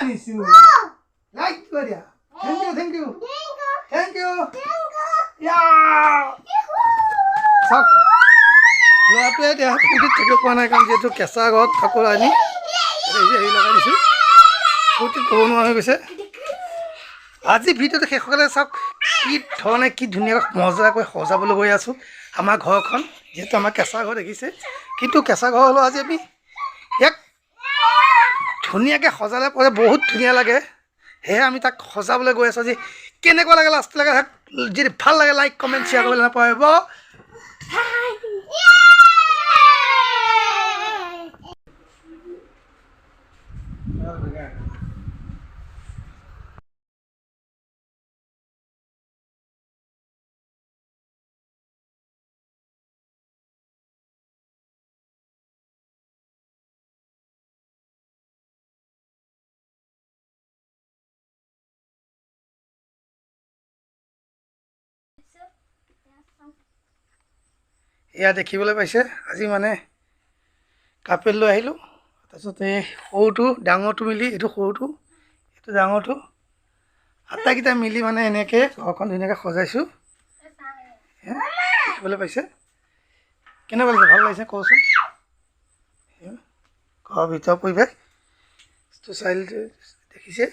আনিছো লাইক কৰি দিয়া thank you thank you thank you ইয়া চাওক ল'ৰাটোৱে এতিয়া ফূৰ্তিত থাকিব পৰা নাই কাৰণ যিহেতু কেঁচা ঘৰত কাপোৰ আনি এই যে হেৰি লগাই দিছোঁ ফূৰ্তিত ক'ব নোৱাৰা হৈ গৈছে আজি ভিডিঅ'টো শেষলৈ চাওক কি ধৰণে কি ধুনীয়াকৈ মজাকৈ সজাবলৈ গৈ আছোঁ আমাৰ ঘৰখন যিহেতু আমাৰ কেঁচা ঘৰ দেখিছে কিন্তু কেঁচা ঘৰ হ'লেও আজি আমি ধুনীয়াকৈ সজালে পৰে, বহুত ধুনীয়া লাগে। সেয়ে আমি তাক সজাবলৈ গৈ আছোঁ আজি। কেনেকুৱা লাগে লাষ্টলৈকে যদি ভালো লাগে লাইক কমেণ্ট শ্বেয়াৰ কৰিবলৈ নাপাহৰিব। এয়া দেখিবলৈ পাইছে। আজি মানে কাপেল লৈ আহিলোঁ। তাৰপিছত সৰুটো ডাঙৰটো মিলি এইটো সৰুটো এইটো ডাঙৰটো। আটাইকেইটা মিলি মানে এনেকৈ ঘৰখন ধুনীয়াকৈ সজাইছোঁ। দেখিবলৈ পাইছে? কেনেকুৱা লাগিছে? ভালো লাগিছে কওকচোন এয়া, ঘৰৰ ভিতৰৰ পৰিৱেশ। টো চাই দেখিছে?